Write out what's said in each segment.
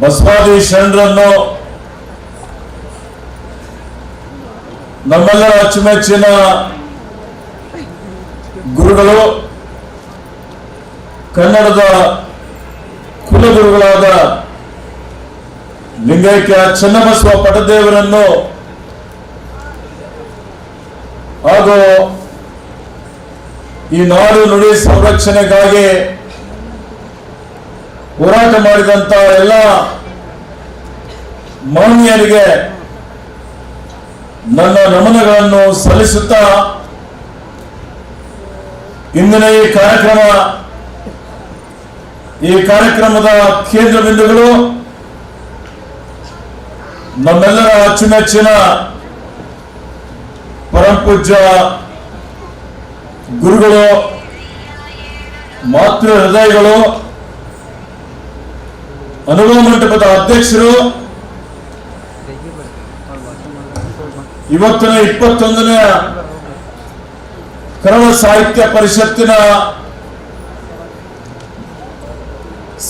ಬಸವಾದಿ ಶರಣರನ್ನು ನಮ್ಮೆಲ್ಲರ ಅಚ್ಚುಮೆಚ್ಚಿನ ಗುರುಗಳು, ಕನ್ನಡದ ಕುಲಗುರುಗಳಾದ ಲಿಂಗೈಕ್ಯ ಚನ್ನಬಸವ ಪಟದೇವರನ್ನು ಹಾಗೂ ಈ ನಾಡು ನುಡಿ ಸಂರಕ್ಷಣೆಗಾಗಿ ಹೋರಾಟ ಮಾಡಿದಂತ ಎಲ್ಲ ಮಾನ್ಯರಿಗೆ ನನ್ನ ನಮನಗಳನ್ನು ಸಲ್ಲಿಸುತ್ತಾ ಇಂದಿನ ಈ ಕಾರ್ಯಕ್ರಮ, ಈ ಕಾರ್ಯಕ್ರಮದ ಕೇಂದ್ರ ಬಿಂದುಗಳು ನಮ್ಮೆಲ್ಲರ ಅಚ್ಚುಮೆಚ್ಚಿನ ಪರಮಪೂಜ್ಯ ಗುರುಗಳು, ಮಾತೃ ಹೃದಯಗಳು ಅನುಭವ ಮಂಟಪದ ಅಧ್ಯಕ್ಷರು, ಇವತ್ತಿನ ಇಪ್ಪತ್ತೊಂದನೇ ಕನ್ನಡ ಸಾಹಿತ್ಯ ಪರಿಷತ್ತಿನ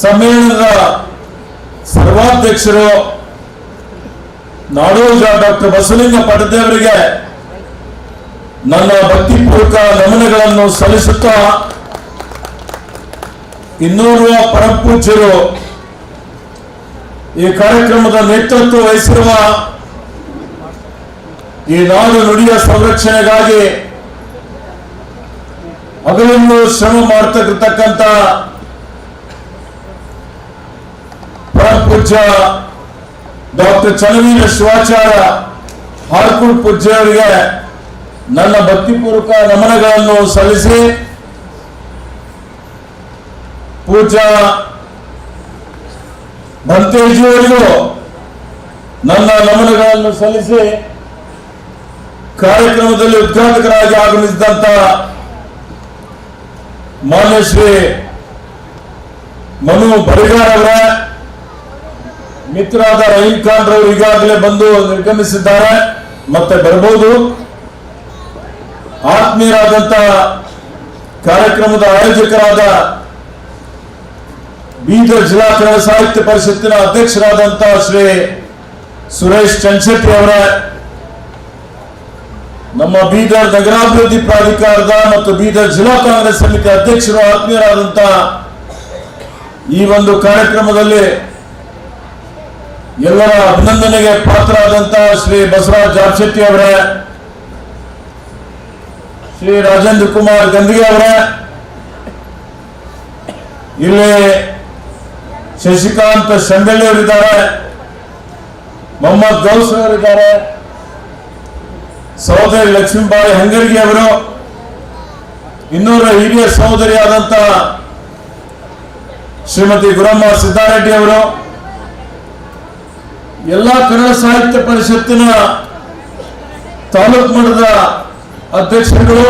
ಸಮ್ಮೇಳನದ ಸರ್ವಾಧ್ಯಕ್ಷರು ನಾಡೋಜ ಡಾಕ್ಟರ್ ಬಸವಲಿಂಗ ಪಟದೇವರಿಗೆ ನನ್ನ ಭಕ್ತಿಪೂರ್ವಕ ನಮನಗಳನ್ನು ಸಲ್ಲಿಸುತ್ತಾ ಇನ್ನೂರು ಪರಮಪೂಜ್ಯರು ಈ ಕಾರ್ಯಕ್ರಮದ ನೇತೃತ್ವ ವಹಿಸಿರುವ ಈ ನಾಡು ನುಡಿಯ ಸಂರಕ್ಷಣೆಗಾಗಿ ಅದರಲ್ಲೂ ಶ್ರಮ ಮಾಡ್ತಕ್ಕಂಥ ಪರಮಪೂಜ್ಯ ಡಾಕ್ಟರ್ ಚನ್ನವೀರ ಶಿವಾಚಾರ್ಯ ಹಾರ್ಕೂಡ್ ಪೂಜ್ಯ ಅವರಿಗೆ ನನ್ನ ಭಕ್ತಿಪೂರ್ವಕ ನಮನಗಳನ್ನು ಸಲ್ಲಿಸಿ ಪೂಜ್ಯ ಭಂತೇಜಿಯವರಿಗೂ ನನ್ನ ನಮನಗಳನ್ನು ಸಲ್ಲಿಸಿ ಕಾರ್ಯಕ್ರಮದಲ್ಲಿ ಉದ್ಘಾಟಕರಾಗಿ ಆಗಮಿಸಿದಂತ ಮಾನ್ಯ ಶ್ರೀ ಮನು ಬರಿಗಾರ್ ಅವರ ಮಿತ್ರರಾದ ರಹೀಂ ಖಾನ್ ರವರು ಈಗಾಗಲೇ ಬಂದು ನಿರ್ಗಮಿಸಿದ್ದಾರೆ, ಮತ್ತೆ ಬರಬಹುದು. ಆತ್ಮೀಯರಾದಂತ ಕಾರ್ಯಕ್ರಮದ ಆಯೋಜಕರಾದ ಬೀದರ್ ಜಿಲ್ಲಾ ಕನ್ನಡ ಸಾಹಿತ್ಯ ಪರಿಷತ್ತಿನ ಅಧ್ಯಕ್ಷರಾದಂತಹ ಶ್ರೀ ಸುರೇಶ್ ಚಂಚಟ್ಟಿ ಅವರ, ನಮ್ಮ ಬೀದರ್ ನಗರಾಭಿವೃದ್ಧಿ ಪ್ರಾಧಿಕಾರದ ಮತ್ತು ಬೀದರ್ ಜಿಲ್ಲಾ ಕಾಂಗ್ರೆಸ್ ಸಮಿತಿ ಅಧ್ಯಕ್ಷರು ಆತ್ಮೀಯರಾದಂತಹ ಈ ಒಂದು ಕಾರ್ಯಕ್ರಮದಲ್ಲಿ ಎಲ್ಲರ ಅಭಿನಂದನೆಗೆ ಪಾತ್ರರಾದಂತಹ ಶ್ರೀ ಬಸವರಾಜ್ ಜಾರ್ಶೆಟ್ಟಿ ಅವರೇ, ಶ್ರೀ ರಾಜೇಂದ್ರ ಕುಮಾರ್ ಗಂದಿಗೆ ಅವರೇ, ಇಲ್ಲಿ ಶಶಿಕಾಂತ್ ಅವರಿದ್ದಾರೆ ಮೊಹಮ್ಮದ್ ಗೌಸ್ ಅವರಿದ್ದಾರೆ. ಸಹೋದರಿ ಲಕ್ಷ್ಮೀಬಾಯಿ ಹಂಗರ್ಗಿ ಅವರು. ಇನ್ನೂರ ಹಿರಿಯ ಸಹೋದರಿಯಾದಂತ ಶ್ರೀಮತಿ ಗುರಮ್ಮ ಸಿದ್ದಾರೆಡ್ಡಿ ಅವರು. ಎಲ್ಲ ಕನ್ನಡ ಸಾಹಿತ್ಯ ಪರಿಷತ್ತಿನ ತಾಲೂಕು ಮಟ್ಟದ ಅಧ್ಯಕ್ಷರುಗಳು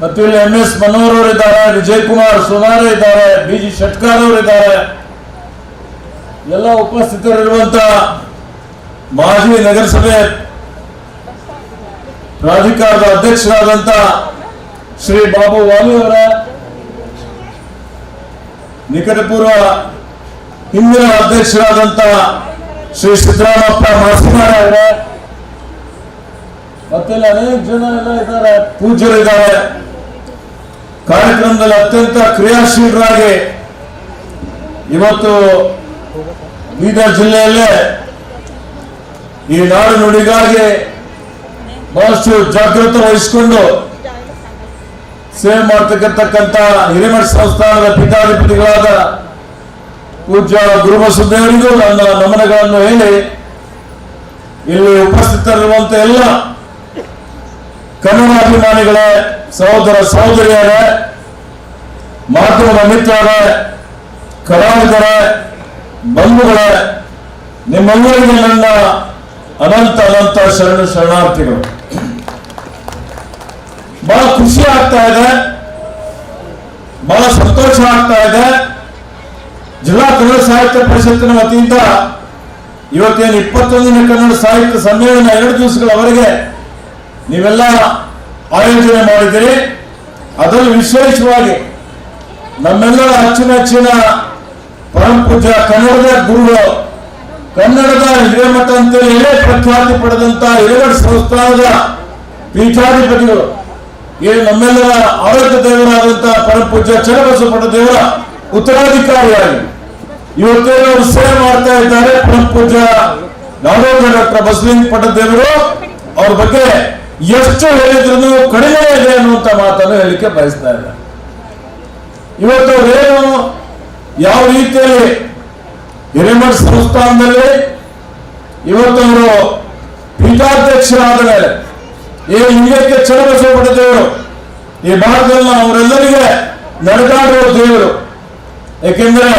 ಮತ್ತು ಇಲ್ಲಿ ಎಂ ಎಸ್ ಮನೋಹರ್ ಅವರಿದ್ದಾರೆ ವಿಜಯ್ ಕುಮಾರ್ ಸೋನಾರ ಇದ್ದಾರೆ, ಬಿ ಜಿ ಶೆಟ್ಕಾರ್ ಅವರು ಇದ್ದಾರೆ ಎಲ್ಲ ಉಪಸ್ಥಿತರಿರುವಂತ ಮಾಜಿ ನಗರಸಭೆ ಪ್ರಾಧಿಕಾರದ ಅಧ್ಯಕ್ಷರಾದಂತ ಶ್ರೀ ಬಾಬು ವಾಲಿ ಅವರ ನಿಕಟಪೂರ್ವ ಹಿಂದಿನ ಅಧ್ಯಕ್ಷರಾದಂತ ಶ್ರೀ ಸಿದ್ದರಾಮಪ್ಪ ಮಾಸಿಮಾರ ಅವರ, ಮತ್ತೆಲ್ಲ ಅನೇಕ ಜನ ಎಲ್ಲ ಇದ್ದಾರೆ, ಪೂಜ್ಯರಿದ್ದಾರೆ. ಕಾರ್ಯಕ್ರಮದಲ್ಲಿ ಅತ್ಯಂತ ಕ್ರಿಯಾಶೀಲರಾಗಿ ಇವತ್ತು ಬೀದರ್ ಜಿಲ್ಲೆಯಲ್ಲೇ ಈ ನಾಡು ನುಡಿಗಾಗಿ ಬಹಳಷ್ಟು ಜಾಗೃತಿ ವಹಿಸಿಕೊಂಡು ಸೇವೆ ಮಾಡ್ತಕ್ಕಂತಕ್ಕಂತ ಹಿರೇಮಠ ಸಂಸ್ಥಾನದ ಪೀಠಾಧಿಪತಿಗಳಾದ ಪೂಜ್ಯ ಗುರುಬಸುದೇವರಿಗೂ ನನ್ನ ನಮನಗಳನ್ನು ಹೇಳಿ ಇಲ್ಲಿ ಉಪಸ್ಥಿತರಿರುವಂತ ಎಲ್ಲ ಕನ್ನಡ ಅಭಿಮಾನಿಗಳೇ, ಸಹೋದರ ಸಹೋದರಿಯರೇ, ಮಾಧ್ಯಮದ ಮಿತ್ರರೇ, ಕಲಾವಿದರೇ ಬಂಧುಗಳೇ ನಿಮ್ಮೆಲ್ಲರಿಗೆ ನನ್ನ ಅನಂತ ಅನಂತ ಶರಣ ಶರಣಾರ್ಥಿಗಳು. ಬಹಳ ಖುಷಿ ಆಗ್ತಾ ಇದೆ, ಬಹಳ ಸಂತೋಷ ಆಗ್ತಾ ಇದೆ. ಜಿಲ್ಲಾ ಕನ್ನಡ ಸಾಹಿತ್ಯ ಪರಿಷತ್ತಿನ ವತಿಯಿಂದ ಇವತ್ತೇನು ಇಪ್ಪತ್ತೊಂದನೇ ಕನ್ನಡ ಸಾಹಿತ್ಯ ಸಮ್ಮೇಳನ ಎರಡು ದಿವಸಗಳವರೆಗೆ ನೀವೆಲ್ಲ ಆಯೋಜನೆ ಮಾಡಿದಿರಿ ಅದರಲ್ಲಿ ವಿಶೇಷವಾಗಿ ನಮ್ಮೆಲ್ಲರ ಅಚ್ಚುಮೆಚ್ಚಿನ ಪರಮ ಪೂಜ್ಯ ಕನ್ನಡದ ಗುರುಗಳು ಕನ್ನಡದ ಹಿರೇಮಠ ಅಂತೇಳಿ ಹೇಳಿ ಪ್ರಖ್ಯಾತಿ ಪಡೆದಂತ ಹಿರೇಗಡ ಸಂಸ್ಥಾನದ ಪೀಠಾಧಿಪತಿಗಳು. ಏನು ನಮ್ಮೆಲ್ಲರ ಆರೋಗ್ಯ ದೇವರಾದಂತಹ ಪರಮಪೂಜ್ಯ ಚನ್ನಬಸಪಟ್ಟ ದೇವರ ಉತ್ತರಾಧಿಕಾರಿಯಾಗಿ. ಇವತ್ತೇನು ಅವರು ಸೇವೆ ಮಾಡ್ತಾ ಇದ್ದಾರೆ ಪರಮಪೂಜ್ಯ ನಾಡೋಜ ಡಾಕ್ಟರ್ ಬಸಲಿಂಗ ಅವ್ರ ಬಗ್ಗೆ ಎಷ್ಟು ಹೇಳಿದ್ರು ಕಡಿಮೆ ಇದೆ ಅನ್ನುವಂತ ಮಾತನ್ನು ಹೇಳಿಕೆ ಬಯಸ್ತಾ ಇದ್ದಾರೆ ಇವತ್ತು ಅವರೇನು ಯಾವ ರೀತಿಯಲ್ಲಿ ಹಿರೇಮಠ ಸಂಸ್ಥಾನದಲ್ಲಿ ಇವತ್ತು ಅವರು ಪೀಠಾಧ್ಯಕ್ಷರಾದ ಮೇಲೆ ಈ ಲಿಂಗಕ್ಕೆ ಚನ್ನಬಸವಪಟ್ಟ ದೇವರು ಈ ಭಾರತದಲ್ಲಿ ಅವರೆಲ್ಲರಿಗೆ ನಡೆದಾಡುವ ದೇವರು. ಏಕೆಂದರೆ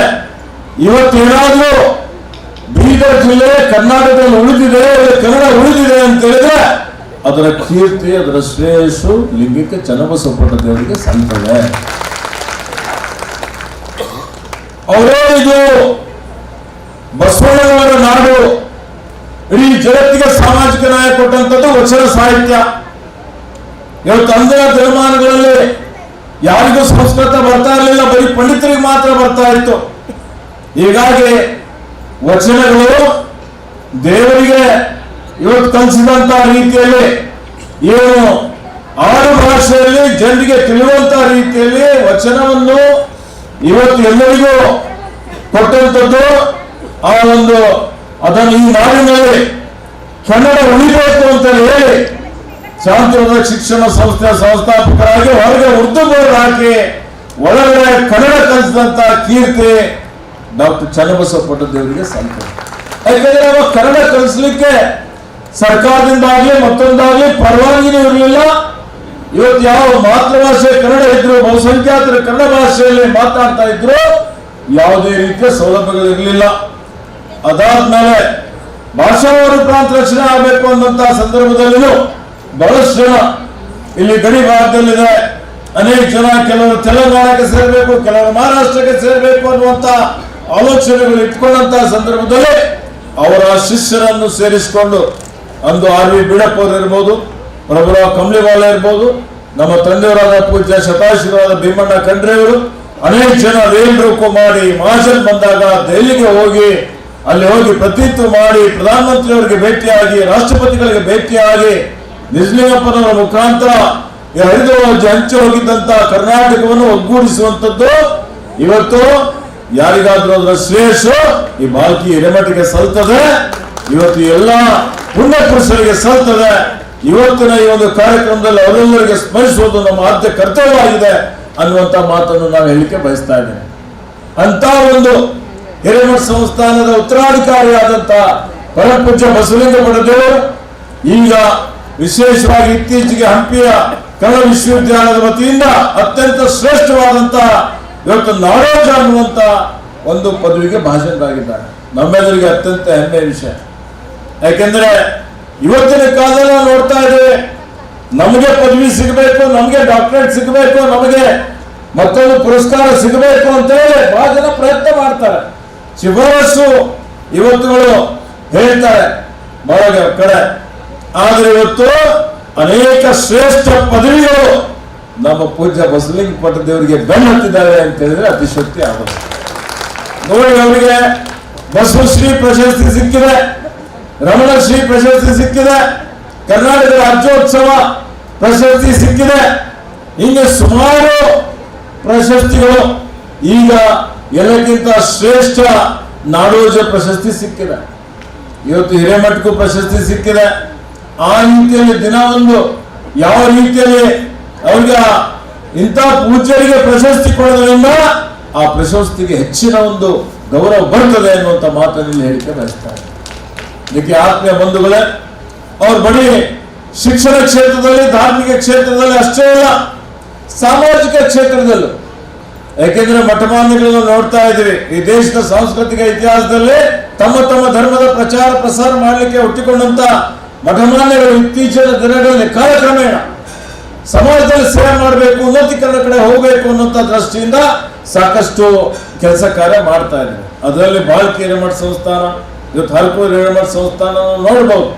ಇವತ್ತೇನಾದರೂ ಬೀದರ್ ಜಿಲ್ಲೆ ಕರ್ನಾಟಕದಲ್ಲಿ ಉಳಿದಿದೆ ಕನ್ನಡ ಉಳಿದಿದೆ ಅಂತ ಹೇಳಿದ್ರೆ ಅದರ ಕೀರ್ತಿ, ಅದರ ಶ್ರೇಯಸ್ಸು ಲಿಂಗಕ್ಕೆ ಚನ್ನಬಸವಪಟ್ಟ ದೇವರಿಗೆ ಸಲ್ತದೆ ಅವರೇ ಇದು ಬಸವಣ್ಣನವರ ನಾಡು, ಇಡೀ ಜಗತ್ತಿಗೆ ಸಾಮಾಜಿಕ ನ್ಯಾಯ ಕೊಟ್ಟಂತದ್ದು ವಚನ ಸಾಹಿತ್ಯ. ಇವತ್ತು ಅಂದಿನ ದಿನಮಾನಗಳಲ್ಲಿ ಯಾರಿಗೂ ಸಂಸ್ಕೃತ ಬರ್ತಾ ಇರಲಿಲ್ಲ, ಬರೀ ಪಂಡಿತರಿಗೆ ಮಾತ್ರ ಬರ್ತಾ ಇತ್ತು. ಹೀಗಾಗಿ ವಚನಗಳು ದೇವರಿಗೆ ಇವತ್ತು ಕಲಿಸಿದಂತ ರೀತಿಯಲ್ಲಿ ಏನು ಆಡು ಭಾಷೆಯಲ್ಲಿ ಜನರಿಗೆ ತಿಳಿಯುವಂತ ರೀತಿಯಲ್ಲಿ ವಚನವನ್ನು ಇವತ್ತು ಎಲ್ಲರಿಗೂ ಕೊಟ್ಟಂತದ್ದು ಆ ಒಂದು ಅದನ್ನು ಈ ನಾಡಿನಲ್ಲಿ ಕನ್ನಡ ಉಳಿಬೇಕು ಅಂತ ಹೇಳಿ ಶಾಂತಿಯುತ ಶಿಕ್ಷಣ ಸಂಸ್ಥೆ ಸಂಸ್ಥಾಪಕರಾಗಿ ಹೊರಗೆ ಉರ್ದು ಬೋರ್ಡ್ ಹಾಕಿ ಒಳಗಡೆ ಕನ್ನಡ ಕಲಿಸಿದಂತ ಕೀರ್ತಿ ಡಾಕ್ಟರ್ ಚನ್ನಬಸಪ್ಪಟ್ಟದೇವರಿಗೆ ದೇವರಿಗೆ ಸಲ್ತದೆ ಯಾಕಂದ್ರೆ ಅವ ಕನ್ನಡ ಕಲಿಸ್ಲಿಕ್ಕೆ ಸರ್ಕಾರದಿಂದಾಗ್ಲಿ ಮತ್ತೊಂದಾಗ್ಲಿ ಪರವಾನಗಿನೂ ಇರಲಿಲ್ಲ. ಇವತ್ತು ಯಾವ ಮಾತೃಭಾಷೆ ಕನ್ನಡ ಇದ್ರು, ಬಹುಸಂಖ್ಯಾತರು ಕನ್ನಡ ಭಾಷೆಯಲ್ಲಿ ಮಾತಾಡ್ತಾ ಇದ್ರು, ಯಾವುದೇ ರೀತಿಯ ಸೌಲಭ್ಯಗಳಿರಲಿಲ್ಲ. ಅದಾದ್ಮೇಲೆ ಭಾಷಾ ಪ್ರಾಂತ ರಕ್ಷಣೆ ಆಗಬೇಕು ಅನ್ನುವಂತ ಸಂದರ್ಭದಲ್ಲಿಯೂ ಬಹಳಷ್ಟು ಜನ ಇಲ್ಲಿ ಗಡಿ ಭಾಗದಲ್ಲಿದೆ. ಅನೇಕ ಜನ ಕೆಲವರು ತೆಲಂಗಾಣಕ್ಕೆ ಸೇರಬೇಕು, ಕೆಲವರು ಮಹಾರಾಷ್ಟ್ರಕ್ಕೆ ಸೇರಬೇಕು ಅನ್ನುವಂತ ಆಲೋಚನೆಗಳು ಇಟ್ಕೊಂಡಂತ ಸಂದರ್ಭದಲ್ಲಿ ಅವರ ಶಿಷ್ಯರನ್ನು ಸೇರಿಸಿಕೊಂಡು ಅಂದು ಆರ್ ವಿ ಬೀಡಪ್ಪ ಇರ್ಬೋದು. ಪ್ರಭುರಾವ್ ಕಂಬ್ಳಿವಾಲ ಇರ್ಬೋದು. ನಮ್ಮ ತಂದೆಯವರಾದ ಪೂಜ್ಯ ಶತಾಶಿವರಾದ ಭೀಮಣ್ಣ ಖಂಡ್ರೆಯವರು ಅನೇಕ ಜನ ರೈಲ್ ಮಾಡಿ ಮಹಾಜನ್ ಬಂದಾಗ ದೆಹಲಿಗೆ ಹೋಗಿ, ಅಲ್ಲಿ ಹೋಗಿ ಪ್ರತಿತ್ವ ಮಾಡಿ ಪ್ರಧಾನಮಂತ್ರಿಯವರಿಗೆ ಭೇಟಿಯಾಗಿ, ರಾಷ್ಟ್ರಪತಿಗಳಿಗೆ ಭೇಟಿಯಾಗಿ ನಿಜಲಿಂಗಪ್ಪನವರ ಮುಖಾಂತರ ಈ ಹರಿದ್ವಾರ ಹಂಚಿ ಹೋಗಿದ್ದಂತ ಕರ್ನಾಟಕವನ್ನು ಒಗ್ಗೂಡಿಸುವಂತದ್ದು ಇವತ್ತು ಯಾರಿಗಾದ್ರೂ ಅದರ ಶ್ರೇಯಸ್ಸು ಈ ಬಾಲ್ಕಿ ಹಿರೇಮಠಿಗೆ ಸಲ್ತದೆ. ಇವತ್ತು ಎಲ್ಲ ಪುಣ್ಯ ಪುರುಷರಿಗೆ ಸಲ್ತದೆ. ಇವತ್ತಿನ ಈ ಒಂದು ಕಾರ್ಯಕ್ರಮದಲ್ಲಿ ಅವರೆಲ್ಲರಿಗೆ ಸ್ಮರಿಸುವುದು ನಮ್ಮ ಆದ್ಯ ಕರ್ತವ್ಯವಾಗಿದೆ ಅನ್ನುವಂತ ಮಾತನ್ನು ನಾನು ಹೇಳಿಕೆ ಬಯಸ್ತಾ ಇದ್ದೇನೆ. ಅಂತ ಒಂದು ಹಿರೇಮಠ ಸಂಸ್ಥಾನದ ಉತ್ತರಾಧಿಕಾರಿಯಾದಂತ ಪರಮಪೂಜ್ಯ ಬಸವಲಿಂಗ ಪಡೆದೇವರು ಈಗ ವಿಶೇಷವಾಗಿ ಇತ್ತೀಚೆಗೆ ಹಂಪಿಯ ಕನ್ನಡ ವಿಶ್ವವಿದ್ಯಾಲಯದ ವತಿಯಿಂದ ಅತ್ಯಂತ ಶ್ರೇಷ್ಠವಾದಂತಹ ಇವತ್ತು ನಾಡೋಜ ಅನ್ನುವಂತ ಒಂದು ಪದವಿಗೆ ಭಾಷಣರಾಗಿದ್ದಾರೆ ನಮ್ಮೆಲ್ಲರಿಗೆ ಅತ್ಯಂತ ಹೆಮ್ಮೆಯ ವಿಷಯ. ಯಾಕೆಂದ್ರೆ ಇವತ್ತಿನ ಕಾಲದಲ್ಲಿ ನೋಡ್ತಾ ಇದ್ದೇವೆ ನಮಗೆ ಪದವಿ ಸಿಗಬೇಕು, ನಮಗೆ ಡಾಕ್ಟರೇಟ್ ಸಿಗಬೇಕು, ನಮಗೆ ಮತ್ತೊಂದು ಪುರಸ್ಕಾರ ಸಿಗಬೇಕು ಅಂತ ಹೇಳಿ ಬಹಳ ಜನ ಪ್ರಯತ್ನ ಮಾಡ್ತಾರೆ. ಶಿಫಾರಸು ಇವತ್ತುಗಳು ಹೇಳ್ತಾರೆ ಬಹಳ ಕಡೆ. ಆದ್ರೆ ಇವತ್ತು ಅನೇಕ ಶ್ರೇಷ್ಠ ಪದವಿಗಳು ನಮ್ಮ ಪೂಜ್ಯ ಬಸಲಿಂಗ ಪಟ್ಟದೇವರಿಗೆ ಬೆನ್ನತ್ತಿದ್ದಾರೆ ಅಂತ ಹೇಳಿದ್ರೆ ಅತಿಶಕ್ತಿ ಆಗುತ್ತೆ ನೋಡಿ ಅವರಿಗೆ ಬಸವಶ್ರೀ ಪ್ರಶಸ್ತಿ ಸಿಕ್ಕಿದೆ. ರಮಣಶ್ರೀ ಪ್ರಶಸ್ತಿ ಸಿಕ್ಕಿದೆ. ಕರ್ನಾಟಕ ರಾಜ್ಯೋತ್ಸವ ಪ್ರಶಸ್ತಿ ಸಿಕ್ಕಿದೆ. ಹಿಂಗೆ ಸುಮಾರು ಪ್ರಶಸ್ತಿಗಳು. ಈಗ ಎಲ್ಲಕ್ಕಿಂತ ಶ್ರೇಷ್ಠ ನಾಡೋಜ ಪ್ರಶಸ್ತಿ ಸಿಕ್ಕಿದೆ. ಇವತ್ತು ಹಿರೇಮಠಕ್ಕೂ ಪ್ರಶಸ್ತಿ ಸಿಕ್ಕಿದೆ. ಆ ರೀತಿಯಲ್ಲಿ ದಿನ ಒಂದು ಯಾವ ರೀತಿಯಲ್ಲಿ ಅವ್ರಿಗೆ ಇಂಥ ಪೂಜ್ಯರಿಗೆ ಪ್ರಶಸ್ತಿ ಕೊಡೋದ್ರಿಂದ ಆ ಪ್ರಶಸ್ತಿಗೆ ಹೆಚ್ಚಿನ ಒಂದು ಗೌರವ ಬರ್ತದೆ ಅನ್ನುವಂಥ ಮಾತನ್ನು ಹೇಳಿಕೆ ಬಯಸ್ತಾರೆ ಇದಕ್ಕೆ ಆತ್ಮೀಯ ಬಂಧುಗಳೇ, ಅವ್ರು ಬರೀ ಶಿಕ್ಷಣ ಕ್ಷೇತ್ರದಲ್ಲಿ, ಧಾರ್ಮಿಕ ಕ್ಷೇತ್ರದಲ್ಲಿ ಅಷ್ಟೇ ಅಲ್ಲ, ಸಾಮಾಜಿಕ ಕ್ಷೇತ್ರದಲ್ಲೂ. ಯಾಕೆಂದ್ರೆ ಮಠಮಾನ್ಯಗಳನ್ನು ನೋಡ್ತಾ ಇದ್ದೀವಿ. ಈ ದೇಶದ ಸಾಂಸ್ಕೃತಿಕ ಇತಿಹಾಸದಲ್ಲಿ ತಮ್ಮ ತಮ್ಮ ಧರ್ಮದ ಪ್ರಚಾರ ಪ್ರಸಾರ ಮಾಡಲಿಕ್ಕೆ ಹುಟ್ಟಿಕೊಂಡಂತ ಮಠಮಾನ್ಯಗಳು ಇತ್ತೀಚಿನ ದಿನಗಳಲ್ಲಿ ಕಾಲಕ್ರಮೇಣ ಸಮಾಜದಲ್ಲಿ ಸೇವೆ ಮಾಡಬೇಕು, ಉನ್ನತೀಕರಣ ಕಡೆ ಹೋಗಬೇಕು ಅನ್ನುವಂಥ ದೃಷ್ಟಿಯಿಂದ ಸಾಕಷ್ಟು ಕೆಲಸ ಕಾರ್ಯ ಮಾಡ್ತಾ ಇದ್ದಾರೆ. ಅದರಲ್ಲಿ ಬಾಲ್ಕಿ ಮಠ ಸಂಸ್ಥಾನ ಇವತ್ತು ಹರಕೂರು ಹಿರೇಮಠ ಸಂಸ್ಥಾನ ನೋಡಬಹುದು ನೋಡ್ಬೋದು.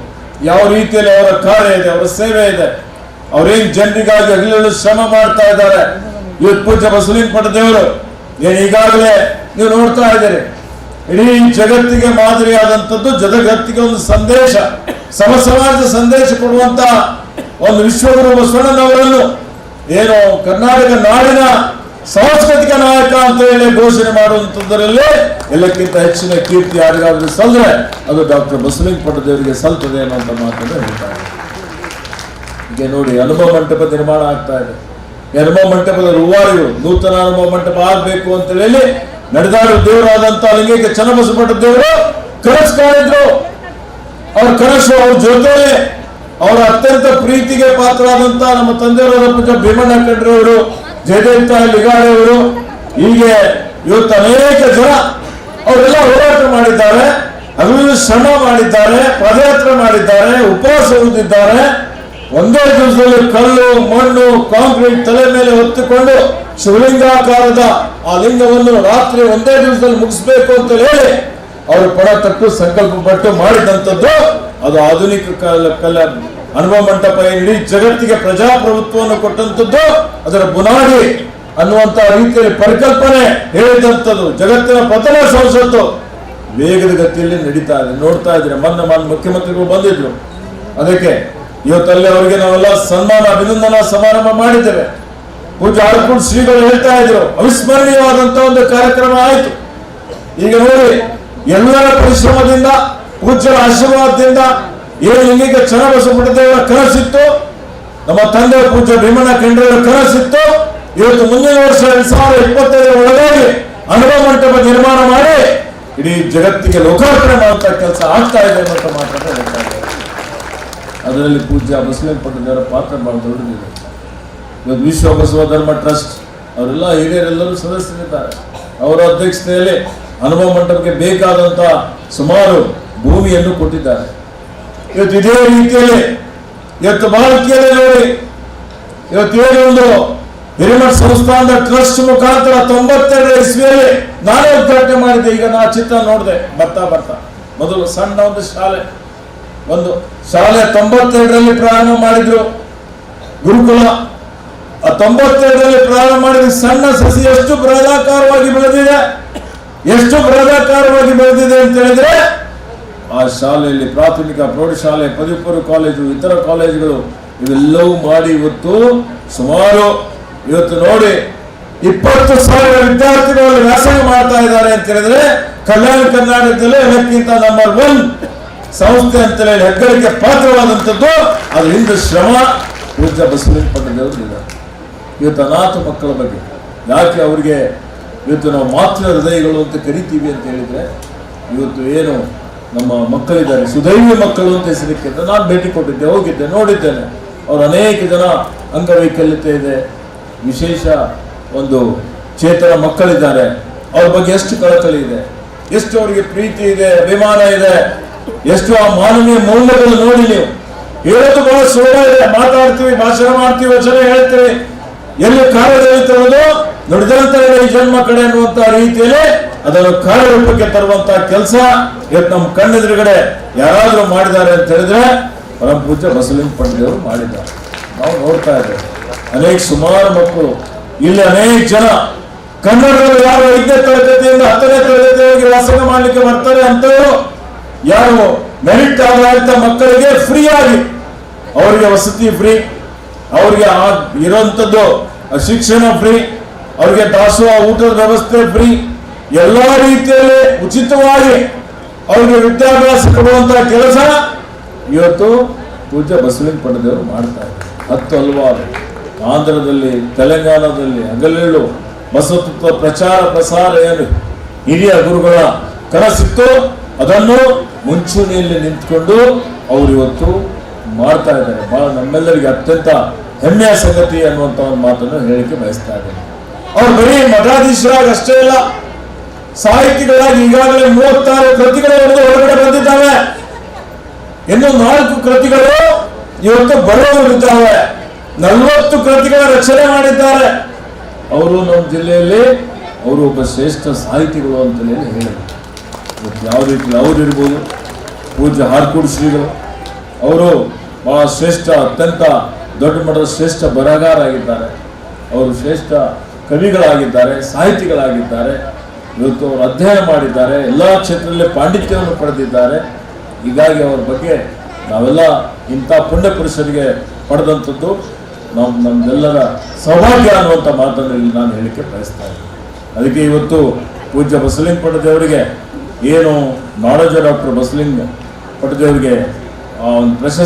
ಯಾವ ರೀತಿಯಲ್ಲಿ ಅವರ ಕಾರ್ಯ ಇದೆ, ಅವರ ಸೇವೆ ಇದೆ. ಅವ್ರೇನ್ ಜನರಿಗಾಗಿ ಅಲ್ಲಿ ಶ್ರಮ ಮಾಡ್ತಾ ಇದ್ದಾರೆ. ಇವತ್ತು ಪೂಜ್ಯ ಬಸವಲಿಂಗ ಪಟ್ಟದೇವರು ಏನು ಈಗಾಗಲೇ ನೀವು ನೋಡ್ತಾ ಇದ್ದೀರಿ. ಇಡೀ ಜಗತ್ತಿಗೆ ಮಾದರಿಯಾದಂಥದ್ದು ಜಗತ್ತಿಗೆ ಒಂದು ಸಂದೇಶ ಸಮ ಸಮಾಜದ ಸಂದೇಶ ಕೊಡುವಂತ ಒಂದು ವಿಶ್ವಗುರು ಬಸವಣ್ಣನವರನ್ನು, ಏನು ಕರ್ನಾಟಕ ನಾಡಿನ ಸಾಂಸ್ಕೃತಿಕ ನಾಯಕ ಅಂತ ಹೇಳಿ ಘೋಷಣೆ ಮಾಡುವಂತದ್ದರಲ್ಲಿ ಎಲ್ಲಕ್ಕಿಂತ ಹೆಚ್ಚಿನ ಕೀರ್ತಿ ಯಾರಿಗಾದ್ರೂ ಸಲ್ಲರೆ ಅದು ಡಾಕ್ಟರ್ ಬಸವಲಿಂಗ ಪಟ್ಟದೇವರಿಗೆ ಸಲ್ತದೆ ಅನ್ನುವಂಥ ಮಾತನ್ನು ಹೇಳ್ತಾರೆ ಈಗ ನೋಡಿ, ಅನುಭವ ಮಂಟಪ ನಿರ್ಮಾಣ ಆಗ್ತಾ ಇದೆ. ಅನುಭವ ಮಂಟಪದ ರೂವಾರಿಗಳು ನೂತನ ಅನುಭವ ಮಂಟಪ ಆಗ್ಬೇಕು ಅಂತ ಹೇಳಿ ನಡೆದಾಡುವ ದೇವರಾದಂತ ಲಿಂಗೈಕ್ಯ ಚನ್ನಬಸವಪಟ್ಟ ದೇವರು ಕನಸು ಕಾಣಿದ್ರು ಅವ್ರ ಕನಸು ಅವ್ರ ಜೊತೆ ಅವರ ಅತ್ಯಂತ ಪ್ರೀತಿಗೆ ಪಾತ್ರರಾದಂತ ನಮ್ಮ ತಂದೆಯವರಾದ ಪೂಜಾ ಭೀಮಣ್ಣ ಕಂಡ್ರವರು ಜಯದೇವ ಲಿಗಾಡೆಯವರು ಹೀಗೆ ಇವತ್ತು ಅನೇಕ ಜನ ಅವರೆಲ್ಲ ಹೋರಾಟ ಮಾಡಿದ್ದಾರೆ. ಅಭಿವೃದ್ಧಿ ಶ್ರಮ ಮಾಡಿದ್ದಾರೆ, ಪದಯಾತ್ರೆ ಮಾಡಿದ್ದಾರೆ, ಉಪವಾಸ ಹೊಂದಿದ್ದಾರೆ. ಒಂದೇ ದಿವಸದಲ್ಲಿ ಕಲ್ಲು, ಮಣ್ಣು, ಕಾಂಕ್ರೀಟ್ ತಲೆ ಮೇಲೆ ಹೊತ್ತುಕೊಂಡು ಶಿವಲಿಂಗಾಕಾರದ ಆ ಲಿಂಗವನ್ನು ರಾತ್ರಿ ಒಂದೇ ದಿವಸದಲ್ಲಿ ಮುಗಿಸ್ಬೇಕು ಅಂತ ಹೇಳಿ ಅವರು ಪಡ ಸಂಕಲ್ಪ ಪಟ್ಟು ಮಾಡಿದಂಥದ್ದು ಅದು ಆಧುನಿಕ ಕಾಲ ಕಲ ಅನುಭವ ಮಂಟಪ ಇಡೀ ಜಗತ್ತಿಗೆ ಪ್ರಜಾಪ್ರಭುತ್ವವನ್ನು ಕೊಟ್ಟಂಥದ್ದು ಅದರ ಬುನಾದಿ ಅನ್ನುವಂತ ರೀತಿಯಲ್ಲಿ ಪರಿಕಲ್ಪನೆ ಹೇಳಿದಂಥದ್ದು. ಜಗತ್ತಿನ ಪ್ರಥಮ ಸಂಸತ್ತು. ವೇಗದ ಗತಿಯಲ್ಲಿ ನಡೀತಾ ಇದೆ. ನೋಡ್ತಾ ಇದ್ರೆ ಮೊನ್ನೆ ಮೊನ್ನೆ ಮುಖ್ಯಮಂತ್ರಿಗಳು ಬಂದಿದ್ರು. ಅದಕ್ಕೆ ಇವತ್ತಲ್ಲಿ ಅವರಿಗೆ ನಾವೆಲ್ಲ ಸನ್ಮಾನ, ಅಭಿನಂದನಾ ಸಮಾರಂಭ ಮಾಡಿದ್ದೇವೆ. ಪೂಜಾ ಆರ್ಕೂಡ್ ಶ್ರೀಗಳು ಹೇಳ್ತಾ ಇದ್ರು ಅವಿಸ್ಮರಣೀಯವಾದಂತ ಒಂದು ಕಾರ್ಯಕ್ರಮ ಆಯಿತು. ಈಗ ನೋಡಿ, ಎಲ್ಲರ ಪರಿಶ್ರಮದಿಂದ, ಪೂಜ್ಯರ ಆಶೀರ್ವಾದದಿಂದ ಏನು ಇಲ್ಲಿಗೆ ಚನ್ನಬಸವಪಟ್ಟದೇವರ ಕನಸಿತ್ತು ನಮ್ಮ ತಂದೆ ಪೂಜ್ಯ ಭೀಮಣ್ಣ ಖಂಡ್ರವರ ಕನಸಿತ್ತು ಇವತ್ತು ಮುಂದಿನ ವರ್ಷ ಎರಡ್ ಸಾವಿರದ ಇಪ್ಪತ್ತೈದರ ಒಳಗಾಗಿ ಅನುಭವ ಮಂಟಪ ನಿರ್ಮಾಣ ಮಾಡಿ ಇಡೀ ಜಗತ್ತಿಗೆ ಲೋಕಾರ್ಪಣೆ ಮಾಡುವಂತ ಕೆಲಸ ಆಗ್ತಾ ಇದೆ ಅಂತ ಮಾತ್ರ ಅದರಲ್ಲಿ ಪೂಜ್ಯ ಪಟ್ಟದೇವರ ಪಾತ್ರ ಬಹಳ ದೊಡ್ಡದಿದೆ. ಇವತ್ತು ವಿಶ್ವ ಬಸವ ಧರ್ಮ ಟ್ರಸ್ಟ್ ಅವರೆಲ್ಲ ಹಿರಿಯರೆಲ್ಲರೂ ಸದಸ್ಯರಿದ್ದಾರೆ. ಅವರ ಅಧ್ಯಕ್ಷತೆಯಲ್ಲಿ ಅನುಭವ ಮಂಟಪಕ್ಕೆ ಬೇಕಾದಂತ ಸುಮಾರು ಭೂಮಿಯನ್ನು ಕೊಟ್ಟಿದ್ದಾರೆ. ಇವತ್ತು ಇದೇ ರೀತಿಯಲ್ಲಿ ಇವತ್ತು ಭಾರತೀಯರೇ ನೋಡಿ, ಇವತ್ತು ಒಂದು ಹಿರಿಮಠ ಸಂಸ್ಥಾನದ ಟ್ರಸ್ಟ್ ಮುಖಾಂತರ ತೊಂಬತ್ತೆರಡು ಇಸ್ವಿಯಲ್ಲಿ ನಾನೇ ಉದ್ಘಾಟನೆ ಮಾಡಿದ್ದೆ. ಈಗ ನಾ ಚಿತ್ರ ನೋಡಿದೆ, ಬರ್ತಾ ಬರ್ತಾ. ಮೊದಲು ಸಣ್ಣ ಒಂದು ಶಾಲೆ. ಒಂದು ಶಾಲೆ ತೊಂಬತ್ತೆರಡರಲ್ಲಿ ಪ್ರಾರಂಭ ಮಾಡಿದ್ರು ಗುರುಕುಲ. ಆ ತೊಂಬತ್ತೆರಡರಲ್ಲಿ ಪ್ರಾರಂಭ ಮಾಡಿದ ಸಣ್ಣ ಸಸಿ ಎಷ್ಟು ಬೃಹದಾಕಾರವಾಗಿ ಬೆಳೆದಿದೆ? ಎಷ್ಟು ಬೃಹದಾಕಾರವಾಗಿ ಬೆಳೆದಿದೆ ಅಂತ ಹೇಳಿದ್ರೆ ಆ ಶಾಲೆಯಲ್ಲಿ ಪ್ರಾಥಮಿಕ, ಪ್ರೌಢಶಾಲೆ, ಪದವಿಪೂರ್ವ ಕಾಲೇಜು, ಇತರ ಕಾಲೇಜುಗಳು ಇವೆಲ್ಲವೂ ಮಾಡಿ ಇವತ್ತು ಸುಮಾರು ಇವತ್ತು ನೋಡಿ ಇಪ್ಪತ್ತು ಸಾವಿರ ವಿದ್ಯಾರ್ಥಿಗಳು ವ್ಯಾಸಂಗ ಮಾಡ್ತಾ ಇದ್ದಾರೆ ಅಂತ ಹೇಳಿದ್ರೆ ಕಲ್ಯಾಣ ಕರ್ನಾಟಕದಲ್ಲಿ ಅದಕ್ಕಿಂತ ನಂಬರ್ ಒನ್ ಸಂಸ್ಥೆ ಅಂತ ಹೇಳಿ ಹೆಗ್ಗಳಿಕೆ ಪಾತ್ರವಾದಂಥದ್ದು. ಅದು ಹಿಂದೆ ಶ್ರಮ ಪೂಜ್ಯ ಬಸವೇಶ್ ಪಟ್ಟಣದವರು ಇವತ್ತು ಅನಾಥ ಮಕ್ಕಳ ಬಗ್ಗೆ ಯಾಕೆ ಅವರಿಗೆ ಇವತ್ತು ನಾವು ಮಾತೃ ಹೃದಯಗಳು ಅಂತ ಕರಿತೀವಿ ಅಂತ ಹೇಳಿದ್ರೆ ಇವತ್ತು ಏನು ನಮ್ಮ ಮಕ್ಕಳಿದ್ದಾರೆ ಸುದೈವಿ ಮಕ್ಕಳು ಅಂತ ಹೆಸರಿಕ್ಕೆ ನಾನು ಭೇಟಿ ಕೊಟ್ಟಿದ್ದೆ, ಹೋಗಿದ್ದೆ, ನೋಡಿದ್ದೇನೆ. ಅವರು ಅನೇಕ ಜನ ಅಂಗವೈಕಲ್ಯತೆ ಇದೆ. ವಿಶೇಷ ಒಂದು ಚೇತನ ಮಕ್ಕಳಿದ್ದಾರೆ. ಅವ್ರ ಬಗ್ಗೆ ಎಷ್ಟು ಕಳಕಳಿ ಇದೆ? ಎಷ್ಟು ಅವರಿಗೆ ಪ್ರೀತಿ ಇದೆ, ಅಭಿಮಾನ ಇದೆ? ಎಷ್ಟು ಆ ಮಾನವೀಯ ಮೌಲ್ಯಗಳು ನೋಡಿ ನೀವು? ಹೇಳೋದು ಬಹಳ ಸುಲಭ ಇದೆ. ಮಾತಾಡ್ತೀವಿ, ಭಾಷಣ ಮಾಡ್ತೀವಿ ವಚನೆ ಹೇಳ್ತೀವಿ. ಎಲ್ಲಿ ಕಾರ್ಯದಲ್ಲಿ ನಡೆದಂತ ಈ ಜನ್ಮ ಕಡೆ ಅನ್ನುವಂತ ರೀತಿಯಲ್ಲಿ ಅದನ್ನು ಕಾರ್ಯರೂಪಕ್ಕೆ ತರುವಂತ ಕೆಲಸ ಇವತ್ತು ನಮ್ಮ ಕಣ್ಣೆದುರುಗಡೆ ಯಾರಾದರೂ ಮಾಡಿದ್ದಾರೆ ಅಂತ ಹೇಳಿದ್ರೆ ಪರಮ ಪೂಜ್ಯ ಬಸವಲಿಂಗ ಪಂಡಿತರು ಮಾಡಿದ್ದಾರೆ. ನಾವು ನೋಡ್ತಾ ಇದ್ದೇವೆ. ಅನೇಕ ಸುಮಾರು ಮಕ್ಕಳು, ಇಲ್ಲಿ ಅನೇಕ ಜನ ಕನ್ನಡದಲ್ಲಿ ಯಾರು ಐದನೇ ತರಗತಿಯಿಂದ ಹತ್ತನೇ ತರಗತಿಯವರೆಗೆ ವ್ಯಾಸಂಗ ಮಾಡಲಿಕ್ಕೆ ಬರ್ತಾರೆ ಅಂತವರು ಯಾರು ಮೆರಿಟ್ ಆಧಾರಿತ ಮಕ್ಕಳಿಗೆ ಫ್ರೀ ಆಗಿ ಅವರಿಗೆ ವಸತಿ ಫ್ರೀ ಅವರಿಗೆ ಇರುವಂತದ್ದು ಶಿಕ್ಷಣ ಫ್ರೀ ಅವರಿಗೆ ದಾಸುವ ಊಟದ ವ್ಯವಸ್ಥೆ ಫ್ರೀ ಎಲ್ಲಾ ರೀತಿಯಲ್ಲಿ ಉಚಿತವಾಗಿ ಅವರಿಗೆ ವಿದ್ಯಾಭ್ಯಾಸ ಕೊಡುವಂತಹ ಕೆಲಸ ಇವತ್ತು ಪೂಜ್ಯ ಬಸವಲಿಂಗ ಪಡೆದವರು ಮಾಡ್ತಾ ಇದ್ದಾರೆ. ಹತ್ತು ಹಲವಾರು ಆಂಧ್ರದಲ್ಲಿ, ತೆಲಂಗಾಣದಲ್ಲಿ ಹಗಲೇಳು ಬಸವತತ್ವ ಪ್ರಚಾರ ಪ್ರಸಾರ ಏನು ಹಿರಿಯ ಗುರುಗಳ ಕನಸಿತ್ತು, ಅದನ್ನು ಮುಂಚೂಣಿಯಲ್ಲಿ ನಿಂತ್ಕೊಂಡು ಅವರು ಇವತ್ತು ಮಾಡ್ತಾ ಇದ್ದಾರೆ. ಬಹಳ ನಮ್ಮೆಲ್ಲರಿಗೆ ಅತ್ಯಂತ ಹೆಮ್ಮೆಯ ಸಂಗತಿ ಅನ್ನುವಂತ ಒಂದು ಮಾತನ್ನು ಹೇಳಿಕೆ ಬಯಸ್ತಾ ಇದ್ದೇನೆ. ಅವ್ರು ಬರೀ ಮಠಾಧೀಶರಾಗಷ್ಟೇ ಇಲ್ಲ ಸಾಹಿತಿಗಳಾಗಿ ಈಗಾಗಲೇ ಮೂವತ್ತಾರು ಕೃತಿಗಳು ಹೊರಗಡೆ ಬಂದಿದ್ದಾವೆ. ಇನ್ನು ನಾಲ್ಕು ಕೃತಿಗಳು ಇವತ್ತು ಬರೋರಿದ್ದಾವೆ ನಲವತ್ತು ಕೃತಿಗಳ ರಚನೆ ಮಾಡಿದ್ದಾರೆ. ಅವರು ನಮ್ಮ ಜಿಲ್ಲೆಯಲ್ಲಿ, ಅವರು ಒಬ್ಬ ಶ್ರೇಷ್ಠ ಸಾಹಿತಿಗಳು ಅಂತಲೇ ಹೇಳಿದರು. ಯಾವ ರೀತಿ ಅವರು ಇರ್ಬೋದು, ಪೂಜ್ಯ ಹಾರ್ಕೂಡ್ ಶ್ರೀಗಳು. ಅವರು ಬಹಳ ಶ್ರೇಷ್ಠ, ಅತ್ಯಂತ ದೊಡ್ಡ ಮಟ್ಟದ ಶ್ರೇಷ್ಠ ಬರಹಗಾರರಾಗಿದ್ದಾರೆ ಅವರು ಶ್ರೇಷ್ಠ ಕವಿಗಳಾಗಿದ್ದಾರೆ, ಸಾಹಿತಿಗಳಾಗಿದ್ದಾರೆ. ಇವತ್ತು ಅವರು ಅಧ್ಯಯನ ಮಾಡಿದ್ದಾರೆ, ಎಲ್ಲ ಕ್ಷೇತ್ರದಲ್ಲೇ ಪಾಂಡಿತ್ಯವನ್ನು ಪಡೆದಿದ್ದಾರೆ. ಹೀಗಾಗಿ ಅವರ ಬಗ್ಗೆ ನಾವೆಲ್ಲ ಇಂಥ ಪುಣ್ಯ ಪುರುಷರಿಗೆ ಪಡೆದಂಥದ್ದು ನಾವು ನಮ್ಮೆಲ್ಲರ ಸೌಭಾಗ್ಯ ಅನ್ನುವಂಥ ಮಾತನ್ನು ಇಲ್ಲಿ ನಾನು ಹೇಳಿಕೆ ಬಯಸ್ತಾ ಅದಕ್ಕೆ ಇವತ್ತು ಪೂಜ್ಯ ಬಸಲಿಂಗ್ ಪಟದೇವರಿಗೆ ಏನು ನಾಡೋಜ ಡಾಕ್ಟರ್ ಬಸಲಿಂಗ್ ಪಟದೇವರಿಗೆ ಆ ಒಂದು ಪ್ರಶಸ್ತಿ